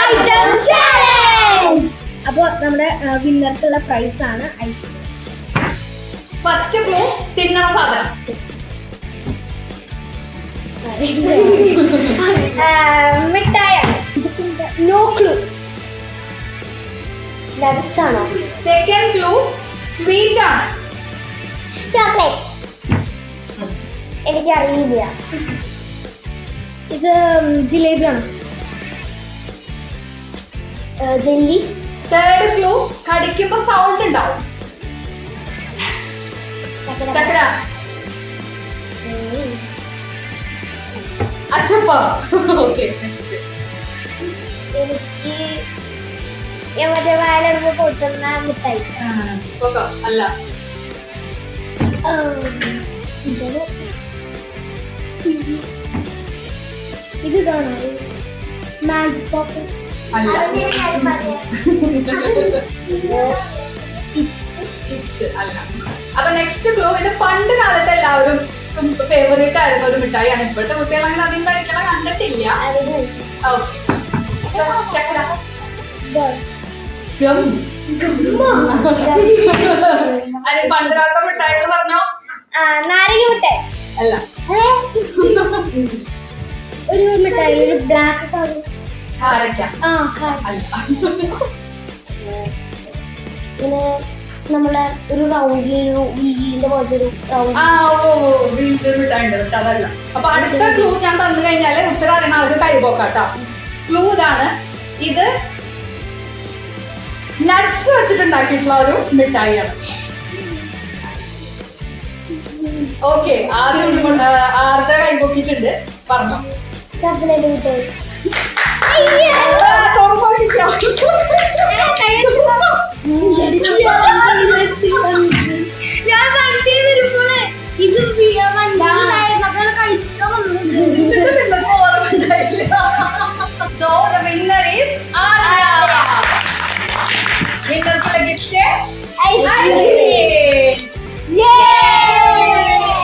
Item challenge അപ്പോൾ നമ്മുടെ വിന്നർക്കുള്ള പ്രൈസ് ആണ് ഐസ് ഫസ്റ്റ് ക്ലൂ തിന്നണ സാധനം മിഠായ. നോ ക്ലൂ നട്സ് ആണോ സെക്കൻഡ് ക്ലൂ സ്വീറ്റ് ആണ്. ചോക്ലേറ്റ് എനിക്ക് അറിയില്ല ഇത് ജിലേബി ആണോ ജെല്ലി. തേർഡ് ക്ലൂ കടിക്കുമ്പോ സൗണ്ട് ഉണ്ടാവും. ചക്കര. അച്ചപ്പ ഓക്കെ എനിക്ക് ഞാൻ മറ്റേ വായിലിടുമ്പോ പൊട്ടുന്ന മിഠായി. അല്ല. ഇത് കാണോ മാജിക് പോപ്പ് അല്ല ചിപ്സ് അല്ല അപ്പൊ നെക്സ്റ്റ് ക്ലൂ ഇത് പണ്ട് കാലത്ത് എല്ലാവരും ഫേവറേറ്റ് ആയിരുന്ന ഒരു മിഠായിയാണ്. ഇപ്പോഴത്തെ കുട്ടികൾ അങ്ങനെ അധികം കഴിക്കണ കണ്ടിട്ടില്ല. ഓക്കെ ചക്കര. അല്ലെ പണ്ട് കാലത്തെ മിഠായികൾ പറഞ്ഞോ? നാരങ്ങ മിഠായി. അല്ല. ഒരു മിഠായി ഒരു ബ്ലാക്ക് സാധനം. കാ- നമ്മളെ ഒരു റൗണ്ടിൽ ഒരു വീലിന്റെ പോലത്തെ ഒരു റൗണ്ട് ആ ഓ വീട്ടിൽ ഉണ്ട് പക്ഷെ അതല്ല. അപ്പൊ അടുത്ത ക്ലൂ ഞാൻ തന്നു കഴിഞ്ഞാൽ ഉത്തരം അറിയണ ആൾക്ക് കൈപോക്കാട്ടോ ക്ലൂ ഇതാണ്. ഇത് നട്സ് വെച്ചിട്ടുണ്ടാക്കിയിട്ടുള്ള ഒരു മിഠായിയാണ്. ഓക്കെ ആദ്യം ആരുടെ കൈപോക്കിയിട്ടുണ്ട് പറഞ്ഞു. മിഠായി. ഞാൻ വണ്ടി വരുമ്പോൾ ഇത് വണ്ടിണ്ടായിരുന്നു അപ്പൊ കഴിച്ചിട്ടാ വന്നത് so the winner is Arya നിങ്ങൾക്ക് ഗിഫ്റ്റ്